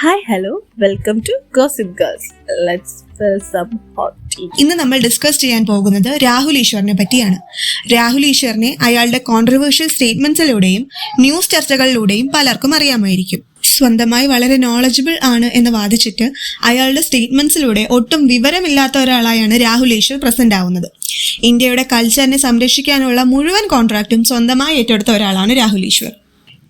Hi hello welcome to ഇന്ന് നമ്മൾ discuss ചെയ്യാൻ പോകുന്നത് രാഹുൽ ഈശ്വറിനെ പറ്റിയാണ്. രാഹുൽ ഈശ്വറിനെ അയാളുടെ കോൺട്രവേഴ്ഷ്യൽ സ്റ്റേറ്റ്മെന്റ്സിലൂടെയും ന്യൂസ് ചർച്ചകളിലൂടെയും പലർക്കും അറിയാമായിരിക്കും. സ്വന്തമായി വളരെ നോളജബിൾ ആണ് എന്ന് വാദിച്ചിട്ട് അയാളുടെ സ്റ്റേറ്റ്മെന്റ്സിലൂടെ ഒട്ടും വിവരമില്ലാത്ത ഒരാളായാണ് രാഹുൽ ഈശ്വർ പ്രസന്റ് ആവുന്നത്. ഇന്ത്യയുടെ കൾച്ചറിനെ സംരക്ഷിക്കാനുള്ള മുഴുവൻ കോൺട്രാക്റ്റും സ്വന്തമായി ഏറ്റെടുത്ത ഒരാളാണ് രാഹുൽ ഈശ്വർ.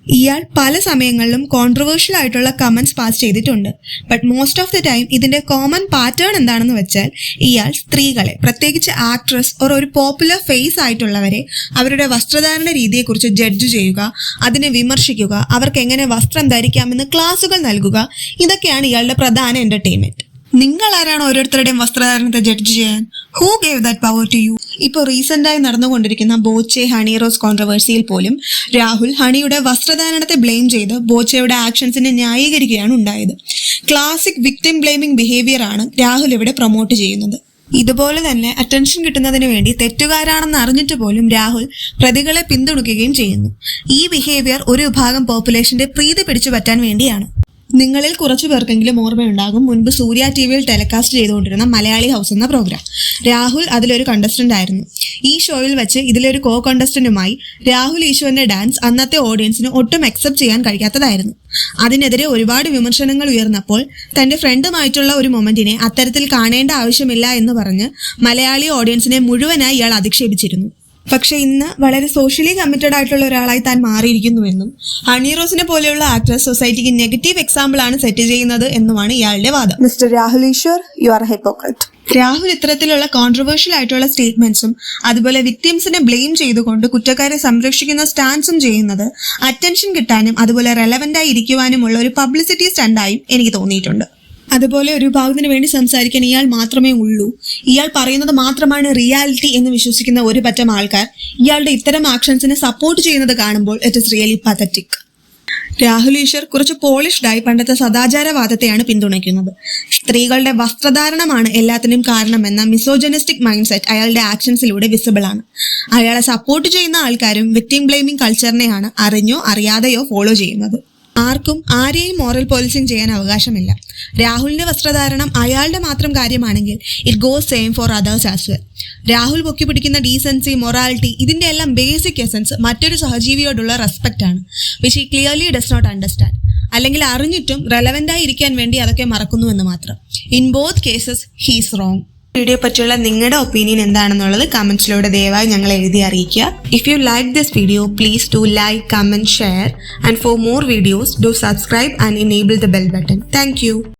ഇയാൾ പല സമയങ്ങളിലും കോൺട്രവേഴ്ഷ്യൽ ആയിട്ടുള്ള കമൻസ് പാസ് ചെയ്തിട്ടുണ്ട്. But most of the time ഇതിന്റെ കോമൺ പാറ്റേൺ എന്താണെന്ന് വെച്ചാൽ ഇയാൾ സ്ത്രീകളെ പ്രത്യേകിച്ച് ആക്ട്രസ് ഓർ ഒരു പോപ്പുലർ ഫേസ് ആയിട്ടുള്ളവരെ അവരുടെ വസ്ത്രധാരണ രീതിയെക്കുറിച്ച് ജഡ്ജ് ചെയ്യുക അതിനെ വിമർശിക്കുക അവർക്ക് എങ്ങനെ വസ്ത്രം ധരിക്കാമെന്ന് ക്ലാസുകൾ നൽകുക ഇതൊക്കെയാണ് ഇയാളുടെ പ്രധാന എന്റർടൈൻമെന്റ് നിങ്ങൾ ആരാണ് ഓരോരുത്തരുടെയും വസ്ത്രധാരണത്തെ ജഡ്ജ് ചെയ്യാൻ? Who gave that power to you ഇപ്പോൾ റീസെന്റ് ആയി നടന്നുകൊണ്ടിരിക്കുന്ന ബോച്ചെ ഹണി റോസ് കോൺട്രവേഴ്സിയിൽ പോലും രാഹുൽ ഹണിയുടെ വസ്ത്രധാരണത്തെ ബ്ലെയിം ചെയ്ത് ബോച്ചയുടെ ആക്ഷൻസിനെ ന്യായീകരിക്കുകയാണ് ഉണ്ടായത്. ക്ലാസിക് വിക്ടിം ബ്ലെയിമിംഗ് ബിഹേവിയർ ആണ് രാഹുൽ ഇവിടെ പ്രൊമോട്ട് ചെയ്യുന്നത്. ഇതുപോലെ തന്നെ അറ്റൻഷൻ കിട്ടുന്നതിന് വേണ്ടി തെറ്റുകാരാണെന്ന് അറിഞ്ഞിട്ട് പോലും രാഹുൽ പ്രതികളെ പിന്തുണയ്ക്കുകയും ചെയ്യുന്നു. ഈ ബിഹേവിയർ ഒരു വിഭാഗം പോപ്പുലേഷന്റെ പ്രീതി പിടിച്ചു പറ്റാൻ വേണ്ടിയാണ്. നിങ്ങളിൽ കുറച്ചു പേർക്കെങ്കിലും ഓർമ്മയുണ്ടാകും മുൻപ് സൂര്യ ടി വിയിൽ ടെലികാസ്റ്റ് ചെയ്തുകൊണ്ടിരുന്ന മലയാളി ഹൗസ് എന്ന പ്രോഗ്രാം രാഹുൽ അതിലൊരു കണ്ടസ്റ്റന്റ് ആയിരുന്നു. ഈ ഷോയിൽ വെച്ച് ഇതിലൊരു കോ കണ്ടസ്റ്റന്റുമായി രാഹുൽ ഈശോന്റെ ഡാൻസ് അന്നത്തെ ഓഡിയൻസിന് ഒട്ടും അക്സെപ്റ്റ് ചെയ്യാൻ കഴിയാത്തതായിരുന്നു. അതിനെതിരെ ഒരുപാട് വിമർശനങ്ങൾ ഉയർന്നപ്പോൾ തന്റെ ഫ്രണ്ടുമായിട്ടുള്ള ഒരു മൊമെന്റിനെ അത്തരത്തിൽ കാണേണ്ട ആവശ്യമില്ല എന്ന് പറഞ്ഞ് മലയാളി ഓഡിയൻസിനെ മുഴുവനായി ഇയാൾ അധിക്ഷേപിച്ചിരുന്നു. പക്ഷെ ഇന്ന് വളരെ സോഷ്യലി കമ്മിറ്റഡ് ആയിട്ടുള്ള ഒരാളായി താൻ മാറിയിരിക്കുന്നുവെന്നും ഹണി റോസിനെ പോലെയുള്ള ആക്ട്രസ് സൊസൈറ്റിക്ക് നെഗറ്റീവ് എക്സാമ്പിൾ ആണ് സെറ്റ് ചെയ്യുന്നത് എന്നുമാണ് ഇയാളുടെ വാദം mister Rahul Easwar you are hypocrite. Rahul ഇത്തരത്തിലുള്ള കോൺട്രവേഴ്ഷ്യൽ ആയിട്ടുള്ള സ്റ്റേറ്റ്മെന്റ്സും അതുപോലെ വിക്ടിംസിനെ ബ്ലെയിം ചെയ്തുകൊണ്ട് കുറ്റക്കാരെ സംരക്ഷിക്കുന്ന സ്റ്റാൻസും ചെയ്യുന്നത് അറ്റൻഷൻ കിട്ടാനും അതുപോലെ റെലവെന്റ് ആയി ഇരിക്കുവാനുമുള്ള ഒരു പബ്ലിസിറ്റി സ്റ്റണ്ടായും എനിക്ക് തോന്നിയിട്ടുണ്ട് അതുപോലെ ഒരു വിഭാഗത്തിന് വേണ്ടി സംസാരിക്കാൻ ഇയാൾ മാത്രമേ ഉള്ളൂ. ഇയാൾ പറയുന്നത് മാത്രമാണ് റിയാലിറ്റി എന്ന് വിശ്വസിക്കുന്ന ഒരു പറ്റം ആൾക്കാർ ഇയാളുടെ ഇത്തരം ആക്ഷൻസിനെ സപ്പോർട്ട് ചെയ്യുന്നത് കാണുമ്പോൾ it is really pathetic Rahul Easwar കുറച്ച് പോളിഷ്ഡായി പണ്ടത്തെ സദാചാരവാദത്തെയാണ് പിന്തുണയ്ക്കുന്നത്. സ്ത്രീകളുടെ വസ്ത്രധാരണമാണ് എല്ലാത്തിനും കാരണമെന്ന മിസോജനിസ്റ്റിക് മൈൻഡ് സെറ്റ് അയാളുടെ ആക്ഷൻസിലൂടെ വിസിബിൾ ആണ്. അയാളെ സപ്പോർട്ട് ചെയ്യുന്ന ആൾക്കാരും വിക്ടിം ബ്ലെയിമിംഗ് കൾച്ചറിനെയാണ് അറിഞ്ഞോ അറിയാതെയോ ഫോളോ ചെയ്യുന്നത്. ആർക്കും ആരെയും മോറൽ പോലീസിംഗ് ചെയ്യാൻ അവകാശമില്ല. രാഹുലിന്റെ വസ്ത്രധാരണം അയാളുടെ മാത്രം കാര്യമാണെങ്കിൽ it goes same for others as well Rahul പൊക്കി പിടിക്കുന്ന ഡീസൻസി മൊറാലിറ്റി ഇതിന്റെ എല്ലാം ബേസിക് എസൻസ് മറ്റൊരു സഹജീവിയോടുള്ള റെസ്പെക്റ്റ് ആണ്. Which he clearly does not understand അല്ലെങ്കിൽ അറിഞ്ഞിട്ടും റെലവെന്റ് ആയി ഇരിക്കാൻ വേണ്ടി അതൊക്കെ മറക്കുന്നു എന്ന് മാത്രം. In both cases he's wrong video പറ്റിയുള്ള നിങ്ങളുടെ ഒപ്പീനിയൻ എന്താണെന്നുള്ളത് കമന്റ്സിലൂടെ ദയവായി ഞങ്ങൾ എഴുതി അറിയിക്കുക. If you like this video please to like comment share and for more videos do subscribe and enable the bell button thank